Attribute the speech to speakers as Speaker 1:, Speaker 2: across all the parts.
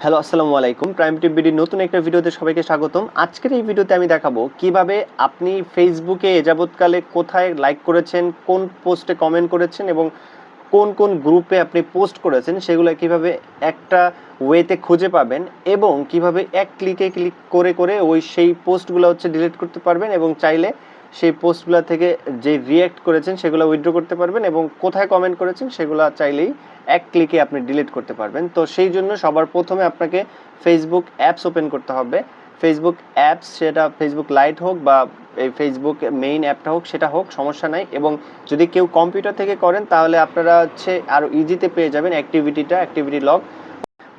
Speaker 1: Hello, আসসালামু আলাইকুম। Prime টিভির নতুন একটা ভিডিওতে সবাইকে স্বাগতম। আজকের এই ভিডিওতে আমি দেখাবো কীভাবে আপনি ফেসবুকে এ যাবৎকালে কোথায় লাইক করেছেন, কোন পোস্টে কমেন্ট করেছেন এবং কোন কোন গ্রুপে আপনি পোস্ট করেছেন সেগুলো কীভাবে একটা ওয়েতে খুঁজে পাবেন এবং কীভাবে এক ক্লিকে ক্লিক করে করে ওই সেই পোস্টগুলো হচ্ছে ডিলিট করতে পারবেন এবং চাইলে সেই পোস্টগুলো থেকে যে রিয়্যাক্ট করেছেন, সেগুলো উইথড্র করতে পারবেন এবং কোথায় কমেন্ট করেছেন, সেগুলো চাইলেই এক ক্লিকে আপনি ডিলিট করতে পারবেন। তো সেই জন্য সবার প্রথমে আপনাকে ফেসবুক অ্যাপস ওপেন করতে হবে। ফেসবুক অ্যাপস সেটা ফেসবুক লাইট হোক বা এই ফেসবুক মেইন অ্যাপটা হোক, সেটা হোক, সমস্যা নাই। এবং যদি কেউ কম্পিউটার থেকে করেন, তাহলে আপনারা হচ্ছে আরও ইজিতে পেয়ে যাবেন অ্যাক্টিভিটিটা অ্যাক্টিভিটি লগ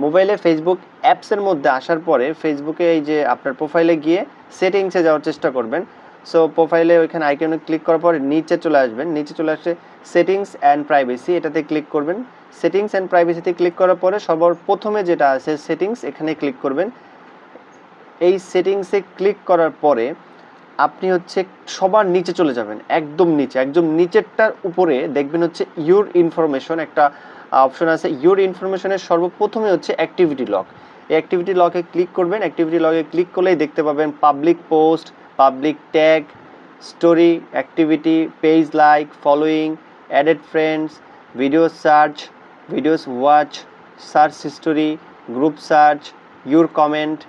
Speaker 1: মোবাইলে ফেসবুক অ্যাপসের মধ্যে আসার পরে ফেসবুকে এই যে আপনার প্রোফাইলে গিয়ে সেটিংসে যাওয়ার চেষ্টা করবেন। সো প্রোফাইলে ওইখানে আইকনে ক্লিক করার পর নিচে চলে আসবেন। নিচে চলে আসে সেটিংস অ্যান্ড প্রাইভেসি এটাতে ক্লিক করবেন। সেটিংস অ্যান্ড প্রাইভেসিতে ক্লিক করার পরে সবার প্রথমে যেটা আছে সেটিংস এখানে ক্লিক করবেন। এই সেটিংসে ক্লিক করার পরে আপনি হচ্ছে সবার নিচে চলে যাবেন, একদম নিচে। একদম নিচেরটার উপরে দেখবেন হচ্ছে ইউর ইনফরমেশন একটা অপশন আছে। ইউর ইনফরমেশনের সর্বপ্রথমে হচ্ছে অ্যাক্টিভিটি লক এই অ্যাক্টিভিটি লকে ক্লিক করবেন। অ্যাক্টিভিটি লকে ক্লিক করলেই দেখতে পাবেন public post public tag story activity page like following added friends video search videos watch search history group search your comment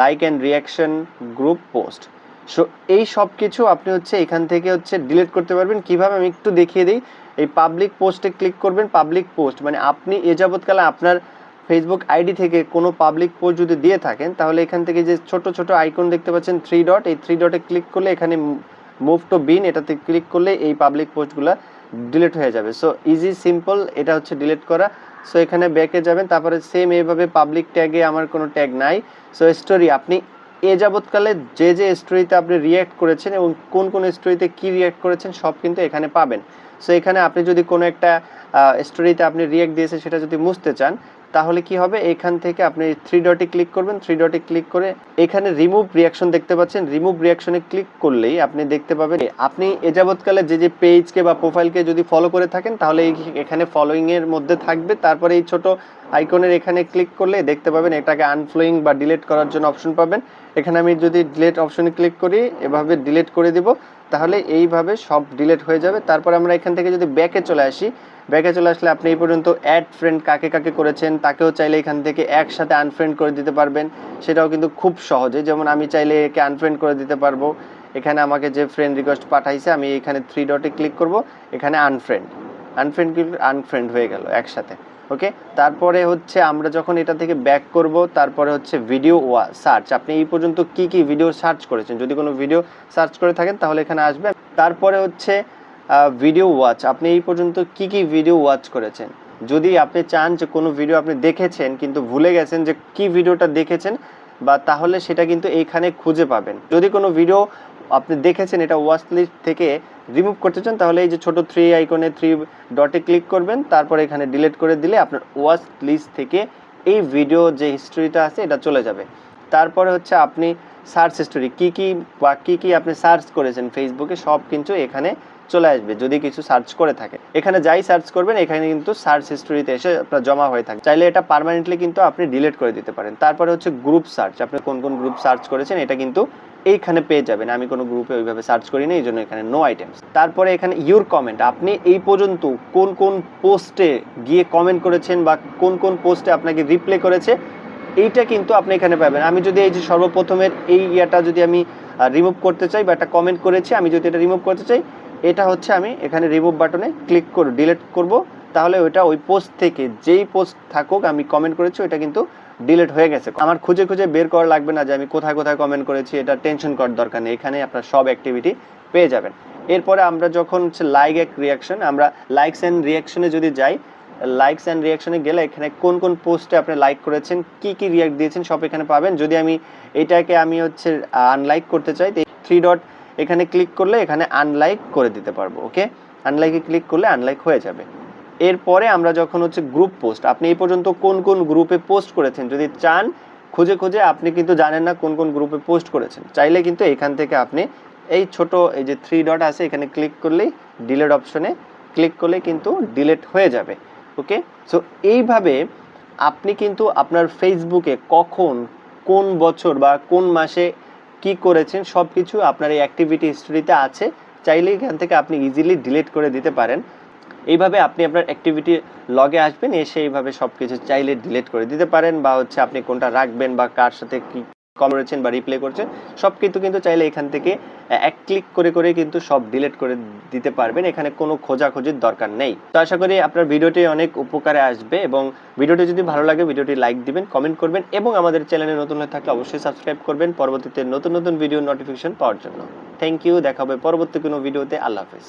Speaker 1: like and reaction group post so এই সব কিছু আপনি হচ্ছে এখান থেকে হচ্ছে ডিলিট করতে পারবেন। কীভাবে? আমি একটু দেখিয়ে দিই। এই পাবলিক পোস্টে ক্লিক করবেন। পাবলিক পোস্ট মানে আপনি এ যাবৎকালে আপনার ফেসবুক আইডি থেকে কোনো পাবলিক পোস্ট যদি দিয়ে থাকেন, তাহলে এখান থেকে যে ছোট ছোট আইকন দেখতে পাচ্ছেন থ্রি ডট এই থ্রি ডটে ক্লিক করলে এখানে মুভ টু বিন এটাতে ক্লিক করলে এই পাবলিক পোস্টগুলো ডিলিট হয়ে যাবে। সো ইজি সিম্পল এটা হচ্ছে ডিলিট করা। সো এখানে ব্যাকে যাবেন, তারপরে সেম এইভাবে পাবলিক ট্যাগে আমার কোনো ট্যাগ নাই। সো স্টোরি আপনি এ যাবৎকালে যে যে স্টোরিতে আপনি রিয়্যাক্ট করেছেন এবং কোন কোন স্টোরিতে কি রিয়্যাক্ট করেছেন, সব কিন্তু এখানে পাবেন। সো এখানে আপনি যদি কোনো একটা স্টোরিতে আপনি রিয়্যাক্ট দিয়েছেন, সেটা যদি মুছতে চান তাহলে কি হবে? এখান থেকে আপনি থ্রি ডটে ক্লিক করবেন। থ্রি ডটে ক্লিক করে এখানে রিমুভ রিয়াকশন দেখতে পাচ্ছেন। রিমুভ রিয়াকশনে ক্লিক করলেই আপনি দেখতে পাবেন আপনি এ যাবৎকালে যে যে পেজকে বা প্রোফাইলকে যদি ফলো করে থাকেন, তাহলে এখানে ফলোয়িং এর মধ্যে থাকবে। তারপরে এই ছোট আইকনের এখানে ক্লিক করলে দেখতে পাবেন এটাকে আনফ্লোয়িং বা ডিলিট করার জন্য অপশন পাবেন। এখানে আমি যদি ডিলেট অপশনে ক্লিক করি, এভাবে ডিলিট করে দিব। তাহলে এইভাবে সব ডিলেট হয়ে যাবে। তারপর আমরা এখান থেকে যদি ব্যাকে চলে আসি ব্যাকে চলে আসলে আপনি এই পর্যন্ত অ্যাড ফ্রেন্ড কাকে কাকে করেছেন, তাকেও চাইলে এখান থেকে একসাথে আনফ্রেন্ড করে দিতে পারবেন। সেটাও কিন্তু খুব সহজে। যেমন আমি চাইলে একে আনফ্রেন্ড করে দিতে পারব। এখানে আমাকে যে ফ্রেন্ড রিকোয়েস্ট পাঠাইছে, আমি এখানে থ্রি ডটে ক্লিক করব। এখানে আনফ্রেন্ড আনফ্রেন্ড আনফ্রেন্ড হয়ে গেল একসাথে ওকে তারপরে হচ্ছে আমরা যখন এটা থেকে ব্যাক করব, তারপরে হচ্ছে ভিডিও ওয়া সার্চ আপনি এই পর্যন্ত কি কি ভিডিও সার্চ করেছেন? যদি কোনো ভিডিও সার্চ করে থাকেন, তাহলে এখানে আসবে। তারপরে হচ্ছে ভিডিও ওয়াচ আপনি এই পর্যন্ত কি কি ভিডিও ওয়াচ করেছেন? যদি আপনি চান যে কোনো ভিডিও আপনি দেখেছেন, কিন্তু ভুলে গেছেন যে কি ভিডিওটা দেখেছেন, বা তাহলে সেটা কিন্তু এইখানে খুঁজে পাবেন। যদি কোনো ভিডিও আপনি দেখেছেন, এটা ওয়াচ লিস্ট থেকে রিমুভ করতে চান, তাহলে এই যে ছোট থ্রি আইকনে থ্রি ডটে ক্লিক করবেন, তারপর এখানে ডিলিট করে দিলে আপনার ওয়াচ লিস্ট থেকে এই ভিডিও যে হিস্ট্রিটা আছে, এটা চলে যাবে। তারপরে হচ্ছে আপনি সার্চ হিস্টোরি কি কি বা কী কী আপনি সার্চ করেছেন ফেসবুকে সব কিন্তু এখানে চলে আসবে যদি কিছু সার্চ করে থাকে। এখানে যাই সার্চ করবেন, এখানে কিন্তু সার্চ হিস্টোরিতে এসে আপনার জমা হয়ে থাকে। চাইলে এটা পার্মানেন্টলি কিন্তু আপনি ডিলিট করে দিতে পারেন। তারপরে হচ্ছে গ্রুপ সার্চ আপনি কোন কোন গ্রুপ সার্চ করেছেন, এটা কিন্তু এইখানে পেয়ে যাবেন। আমি কোনো গ্রুপে ওইভাবে সার্চ করি না এই জন্য এখানে নো আইটেমস তারপরে এখানে ইউর কমেন্ট আপনি এই পর্যন্ত কোন কোন পোস্টে গিয়ে কমেন্ট করেছেন বা কোন কোন পোস্টে আপনাকে রিপ্লে করেছে, এইটা কিন্তু আপনি এখানে পাবেন। আমি যদি এই যে সর্বপ্রথমের এই ইয়াটা যদি আমি রিমুভ করতে চাই বা একটা কমেন্ট করেছি, আমি যদি এটা রিমুভ করতে চাই এটা হচ্ছে আমি এখানে রিমুভ বাটনে ক্লিক করে ডিলিট করব। তাহলে ওইটা ওই পোস্ট থেকে যেই পোস্ট থাকুক, আমি কমেন্ট করেছি, ওইটা কিন্তু ডিলিট হয়ে গেছে। আমার খুঁজে খুঁজে বের করা লাগবে না যে আমি কোথায় কোথায় কমেন্ট করেছি, এটা টেনশন করার দরকার নেই। এখানে আপনার সব অ্যাক্টিভিটি পেয়ে যাবেন। এরপরে আমরা যখন হচ্ছে লাইক এক রিয়াকশন আমরা লাইকস অ্যান্ড রিয়াকশনে যদি যাই লাইকস অ্যান্ড রিয়াকশনে গেলে এখানে কোন কোন পোস্টে আপনি লাইক করেছেন, কি কি রিয়াক্ট দিয়েছেন, সব এখানে পাবেন। যদি আমি এটাকে আমি হচ্ছে আনলাইক করতে চাই থ্রি ডট এখানে ক্লিক করলে এখানে আনলাইক করে দিতে পারব ওকে আনলাইকে ক্লিক করলে আনলাইক হয়ে যাবে। এরপরে আমরা যখন হচ্ছে গ্রুপ পোস্ট আপনি এই পর্যন্ত কোন কোন গ্রুপে পোস্ট করেছেন? যদি চান, খুঁজে খুঁজে আপনি কিন্তু জানেন না কোন কোন গ্রুপে পোস্ট করেছেন। চাইলে কিন্তু এখান থেকে আপনি এই ছোট এই যে থ্রি ডট আছে, এখানে ক্লিক করলেই ডিলেট অপশনে ক্লিক করলে কিন্তু ডিলেট হয়ে যাবে ওকে সো এইভাবে আপনি কিন্তু আপনার ফেসবুকে কখন, কোন বছর বা কোন মাসে কি করেছেন সব কিছু আপনার এই অ্যাক্টিভিটি হিস্ট্রিতে আছে। চাইলে এখান থেকে আপনি ইজিলি ডিলিট করে দিতে পারেন। এইভাবে আপনি আপনার অ্যাক্টিভিটি লগে আসবেন, এসে এইভাবে সব কিছু চাইলে ডিলিট করে দিতে পারেন বা হচ্ছে আপনি কোনটা রাখবেন বা কার সাথে কি কল করেছেন বা রিপ্লে করছেন, সব কিন্তু কিন্তু চাইলে এখান থেকে এক ক্লিক করে করে কিন্তু সব ডিলিট করে দিতে পারবেন। এখানে কোনো খোঁজাখুঁজির দরকার নেই। তো আশা করি আপনার ভিডিওটি অনেক উপকারে আসবে এবং ভিডিওটি যদি ভালো লাগে, ভিডিওটি লাইক দিবেন কমেন্ট করবেন এবং আমাদের চ্যানেলে নতুন হয়ে থাকলে অবশ্যই সাবস্ক্রাইব করবেন। পরবর্তীতে নতুন নতুন ভিডিও নোটিফিকেশন পাওয়ার জন্য। থ্যাংক ইউ দেখা হবে পরবর্তী কোনো ভিডিওতে আল্লাহ হাফেজ।